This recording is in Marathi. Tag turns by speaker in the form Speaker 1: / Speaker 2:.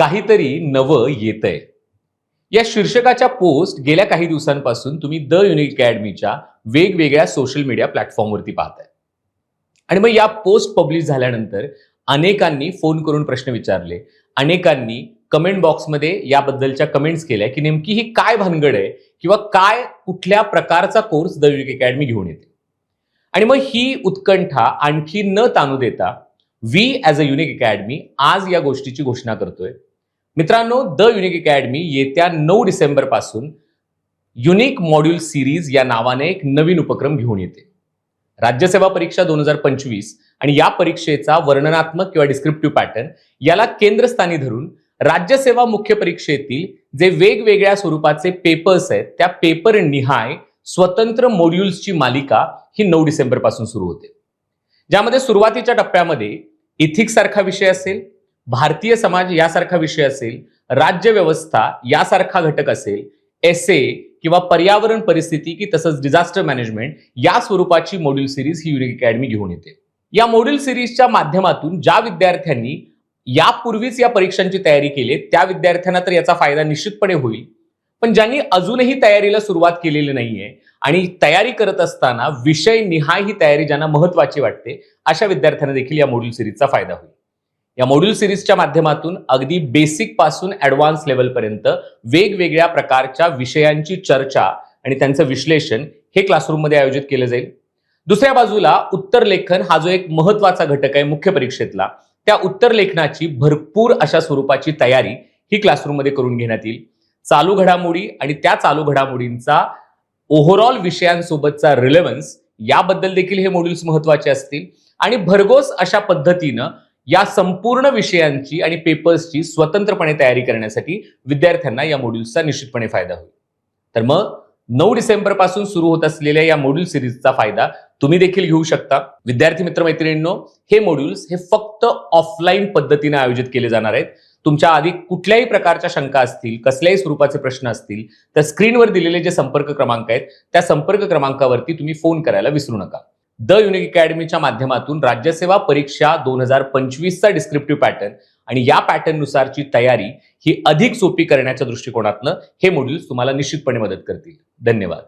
Speaker 1: काहीतरी नवं येतंय. या शीर्षकाच्या पोस्ट गेल्या काही दिवसांपासून तुम्ही द युनिक अकॅडमीच्या वेगवेगळ्या सोशल मीडिया प्लॅटफॉर्मवरती पाहताय. आणि मग या पोस्ट पब्लिश झाल्यानंतर अनेकांनी फोन करून प्रश्न विचारले. अनेकांनी कमेंट बॉक्समध्ये याबद्दलच्या कमेंट्स केल्या की नेमकी ही काय भानगड आहे किंवा काय कुठल्या प्रकारचा कोर्स द युनिक अकॅडमी घेऊन येते. आणि मग ही उत्कंठा आणखी न ताणू देता we as a unique academy आज या गोष्टीची घोषणा करतोय. मित्रांनो द युनिक अकॅडमी येत्या नऊ डिसेंबरपासून युनिक मॉड्यूल सिरीज या नावाने एक नवीन उपक्रम घेऊन येते. राज्यसेवा परीक्षा दोन हजार पंचवीस आणि या परीक्षेचा वर्णनात्मक किंवा डिस्क्रिप्टिव्ह पॅटर्न याला केंद्रस्थानी धरून राज्यसेवा मुख्य परीक्षेतील जे वेगवेगळ्या स्वरूपाचे पेपर्स आहेत त्या पेपर निहाय स्वतंत्र मॉड्यूल्सची मालिका ही नऊ डिसेंबरपासून सुरू होते. ज्यामध्ये सुरुवातीच्या टप्प्यामध्ये इथिक्स सारखा विषय असेल भारतीय समाज यासारखा विषय असेल राज्य व्यवस्था यासारखा घटक असेल एस ए किंवा पर्यावरण परिस्थिती की तसंच डिझास्टर मॅनेजमेंट या स्वरूपाची मॉड्यूल सिरीज ही युनिक अकॅडमी घेऊन येते. या मॉड्यूल सिरीजच्या माध्यमातून ज्या विद्यार्थ्यांनी यापूर्वीच या परीक्षांची तयारी केली त्या विद्यार्थ्यांना तर याचा फायदा निश्चितपणे होईल. पण ज्यांनी अजूनही तयारीला सुरुवात केलेली नाहीये आणि तयारी करत असताना विषय निहाय ही तयारी ज्यांना महत्वाची वाटते अशा विद्यार्थ्यांना देखील या मॉड्यूल सिरीजचा फायदा होईल. या मॉड्यूल सिरीजच्या माध्यमातून अगदी बेसिकपासून ऍडव्हान्स लेवलपर्यंत वेगवेगळ्या प्रकारच्या विषयांची चर्चा आणि त्यांचं विश्लेषण हे क्लासरूममध्ये आयोजित केलं जाईल. दुसऱ्या बाजूला उत्तर लेखन हा जो एक महत्त्वाचा घटक आहे मुख्य परीक्षेतला त्या उत्तर लेखनाची भरपूर अशा स्वरूपाची तयारी ही क्लासरूममध्ये करून घेण्यात येईल. चालू घडामोडी आणि त्या चालू घडामोडींचा ओव्हरऑल विषयांसोबतचा रिलेव्हन्स याबद्दल देखील हे मॉड्यूल्स महत्त्वाचे असतील. आणि भरघोस अशा पद्धतीनं या संपूर्ण विषयांची आणि पेपर्सची स्वतंत्रपणे तयारी करण्यासाठी विद्यार्थ्यांना या मॉड्यूल्सचा निश्चितपणे फायदा होईल. तर मग नऊ डिसेंबरपासून सुरू होत असलेल्या या मॉड्यूल सिरीजचा फायदा तुम्ही देखील घेऊ शकता. विद्यार्थी मित्रमैत्रिणींनो हे मॉड्यूल्स हे फक्त ऑफलाईन पद्धतीने आयोजित केले जाणार आहेत. तुमच्या आधी कुठल्याही प्रकारच्या शंका असतील कसल्याही स्वरूपाचे प्रश्न असतील तर स्क्रीनवर दिलेले जे संपर्क क्रमांक आहेत त्या संपर्क क्रमांकावरती तुम्ही फोन करायला विसरू नका. द युनिक अकॅडमीच्या माध्यमातून राज्यसेवा परीक्षा दोन हजार पंचवीसचा डिस्क्रिप्टिव्ह पॅटर्न आणि या पॅटर्ननुसारची तयारी ही अधिक सोपी करण्याच्या दृष्टिकोनातनं हे मॉड्यूल्स तुम्हाला निश्चितपणे मदत करतील. धन्यवाद.